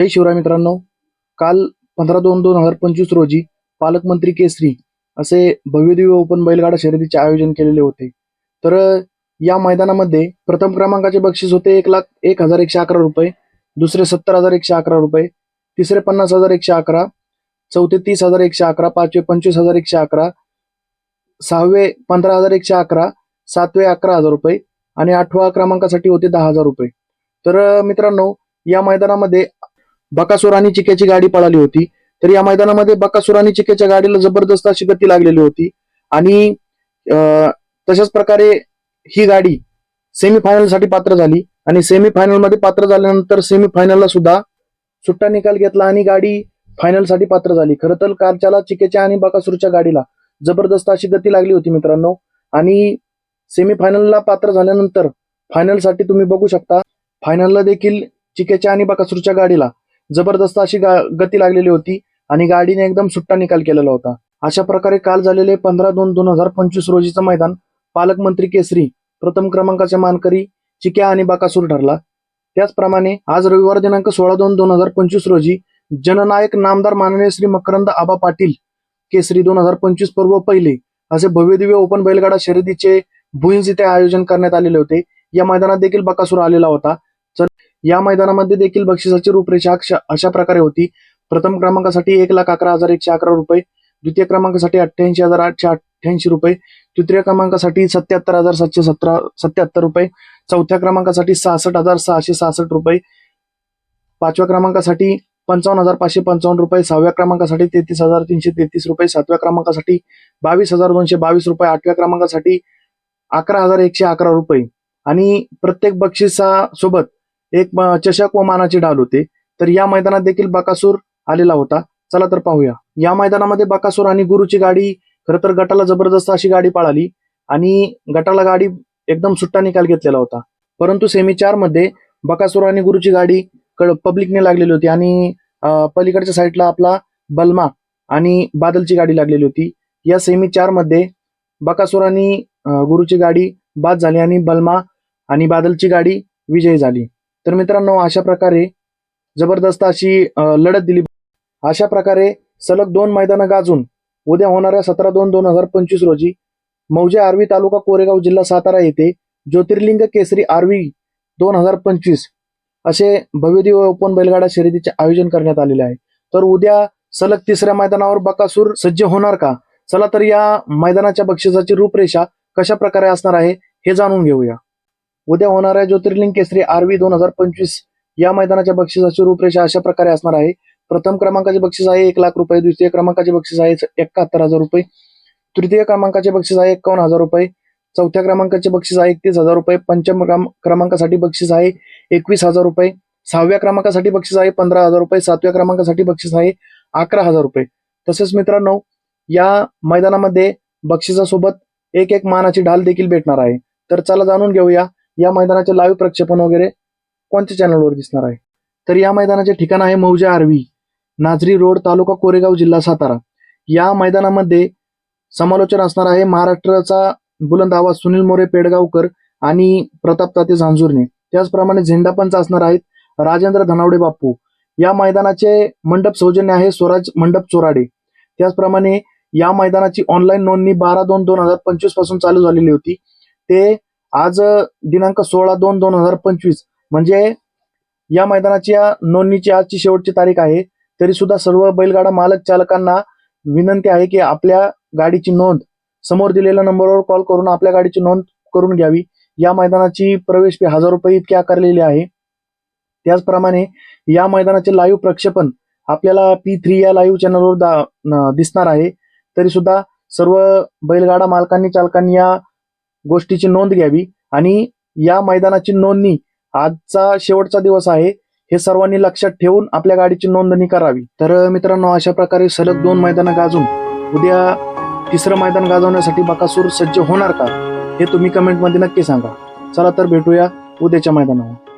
जय शिवराय मित्रांनो. काल पंधरा दोन दोन हजार पंचवीस रोजी पालकमंत्री केसरी असे भव्यदिव्य ओपन बैलगाडा शर्यतीचे आयोजन केलेले होते. तर या मैदानामध्ये प्रथम क्रमांकाचे बक्षीस होते एक लाख एक हजार एकशे अकरा रुपये दुसरे सत्तर हजार एकशे अकरा रुपये तिसरे पन्नास हजार एकशे अकरा चौथे तीस हजार एकशे अकरा पाचवे पंचवीस हजार एकशे अकरा सहावे पंधरा हजार एकशे अकरा सातवे अकरा हजार रुपये आणि आठवा क्रमांकासाठी होते दहा हजार रुपये. तर मित्रांनो या मैदानामध्ये बकासूर आणि चिक्याची गाडी पळाली होती. तर या मैदानामध्ये बकासूर आणि चिक्याच्या गाडीला जबरदस्त अशी गती लागलेली होती. आणि तशाच प्रकारे ही गाडी सेमीफायनलसाठी पात्र झाली. आणि सेमीफायनलमध्ये पात्र झाल्यानंतर सेमीफायनलला सुद्धा सुट्टा निकाल घेतला आणि गाडी फायनलसाठी पात्र झाली. खरं तर कारच्याला चिकेच्या आणि बकासूरच्या गाडीला जबरदस्त अशी गती लागली होती मित्रांनो. आणि सेमीफायनलला पात्र झाल्यानंतर फायनलसाठी तुम्ही बघू शकता. फायनलला देखील चिकेच्या आणि बकासूरच्या गाडीला जबरदस्त अशी गती लागलेली होती आणि गाडीने एकदम सुट्टा निकाल केलेला होता. अशा प्रकारे काल झालेले पंधरा दोन दोन हजार पंचवीस रोजीचं मैदान पालकमंत्री केसरी प्रथम क्रमांकाचे मानकरी चिक्या आणि बाकासूर ठरला. त्याचप्रमाणे आज रविवार दिनांक सोळा दोन दोन हजार पंचवीस रोजी जननायक नामदार माननीय श्री मकरंद आबा पाटील केसरी दोन हजार पंचवीस पर्व पहिले असे भव्यदिव्य ओपन बैलगाडा शर्यतीचे भुईंज इथे आयोजन करण्यात आलेले होते. या मैदानात देखील बकासूर आलेला होता. या मैदानामध्ये देखील बक्षिसाची रूपरेषा अशा प्रकारे होती. प्रथम क्रमांकासाठी एक लाख अकरा हजार एकशे अकरा रुपये द्वितीय क्रमांकासाठी अठ्ठ्याऐंशी हजार आठशे अठ्ठ्याऐंशी रुपये तृतीय क्रमांकासाठी सत्याहत्तर हजार सातशे सतरा सत्याहत्तर रुपये चौथ्या क्रमांकासाठी सहासष्ट हजार सहाशे सहासष्ट रुपये पाचव्या क्रमांकासाठी पंचावन्न हजार पाचशे पंचावन्न रुपये सहाव्या क्रमांकासाठी तेहतीस हजार तीनशे तेहतीस रुपये सातव्या क्रमांकासाठी बावीस हजार दोनशे बावीस रुपये आठव्या क्रमांकासाठी अकरा हजार एकशे अकरा रुपये. आणि प्रत्येक बक्षिसासोबत एक चषक व मानाची डाल होते. तर या मैदानात देखील बकासूर आलेला होता. चला तर पाहूया. या मैदानामध्ये बकासूर आणि गुरुची गाडी खरं तर गटाला जबरदस्त अशी गाडी पळाली आणि गटाला गाडी एकदम सुट्टा निकाल घेतलेला होता. परंतु सेमी चारमध्ये बकासूर आणि गुरुची गाडी पब्लिकने लागलेली होती आणि पलीकडच्या साईडला आपला बलमा आणि बादलची गाडी लागलेली होती. या सेमी चारमध्ये बकासूर आणि गुरुची गाडी बाद झाली आणि बलमा आणि बादलची गाडी विजयी झाली. तर मित्रांनो अशा प्रकारे जबरदस्त अशी लढत दिली. अशा प्रकारे सलग दोन मैदानं गाजून उद्या होणाऱ्या सतरा दोन दोन हजार पंचवीस रोजी मौजे आर्वी तालुका कोरेगाव जिल्हा सातारा येथे ज्योतिर्लिंग केसरी आर्वी दोन हजार पंचवीस असे भव्यदिव ओपन बैलगाडा शर्यतीचे आयोजन करण्यात आलेले आहे. तर उद्या सलग तिसऱ्या मैदानावर बकासूर सज्ज होणार का? चला तर या मैदानाच्या बक्षिसाची रूपरेषा कशा प्रकारे असणार आहे हे जाणून घेऊया. उद्या होणाऱ्या ज्योतिर्लिंग केसरी आरवी दोन हजार पंचवीस या मैदानाच्या बक्षिसाची रूपरेषा अशा प्रकारे असणार आहे. प्रथम क्रमांकाचे बक्षीस आहे एक लाख रुपये द्वितीय क्रमांकाचे बक्षीस आहे एकाहत्तर हजार रुपये तृतीय क्रमांकाचे बक्षीस आहे एकावन्न हजार रुपये चौथ्या क्रमांकाचे बक्षीस आहे एकतीस हजार रुपये पंचम क्रम- क्रमांकासाठी बक्षीस आहे एकवीस हजार रुपये सहाव्या क्रमांकासाठी बक्षीस आहे पंधरा हजार रुपये सातव्या क्रमांकासाठी बक्षीस आहे अकरा हजार रुपये. तसेच मित्रांनो या मैदानामध्ये बक्षिसासोबत एक एक मानाची ढाल देखील भेटणार आहे. तर चला जाणून घेऊया या मैदानाचे लाईव्ह प्रक्षेपण वगैरे कोणत्या चॅनलवर दिसणार आहे? तर या मैदानाचे ठिकाण आहे मौजे आर्वी नाझरी रोड तालुका कोरेगाव जिल्हा सातारा. या मैदानामध्ये समालोचन असणार आहे महाराष्ट्राचा बुलंद आवाज सुनील मोरे पेडगावकर आणि प्रताप ताते झांझुर्णे. त्याचप्रमाणे झेंडापंच असणार आहेत राजेंद्र धनावडे बापू या मैदानाचे मंडप सौजन्य आहे स्वराज मंडप चोराडे. त्याचप्रमाणे या मैदानाची ऑनलाईन नोंदणी बारा दोन दोन हजार पंचवीसपासून चालू झालेली होती. ते आज दिनांक सोळा दोन दोन हजार पंचवीस म्हणजे या मैदानाच्या नोंदणीची आजची शेवटची तारीख आहे तरी सुद्धा सर्व बैलगाडा मालक चालकांना विनंती आहे की आपल्या गाडीची नोंद समोर दिलेल्या नंबरवर कॉल करून आपल्या गाडीची नोंद करून घ्यावी. या मैदानाची प्रवेश फी हजार रुपये इतकी आकारलेली आहे. त्याचप्रमाणे या मैदानाचे लाईव्ह प्रक्षेपण आपल्याला पी थ्री या लाईव्ह चॅनलवर दा- दिसणार आहे. तरी सुद्धा सर्व बैलगाडा मालकांनी चालकांनी या गोष्टीची नोंद घ्यावी. आणि या मैदानाची नोंदणी आजचा शेवटचा दिवस आहे हे सर्वांनी लक्षात ठेवून आपल्या गाडीची नोंदणी करावी. तर मित्रांनो अशा प्रकारे सलग दोन मैदानं गाजून उद्या तिसरं मैदान गाजवण्यासाठी बकासूर सज्ज होणार का हे तुम्ही कमेंटमध्ये नक्की सांगा. चला तर भेटूया उद्याच्या मैदानावर.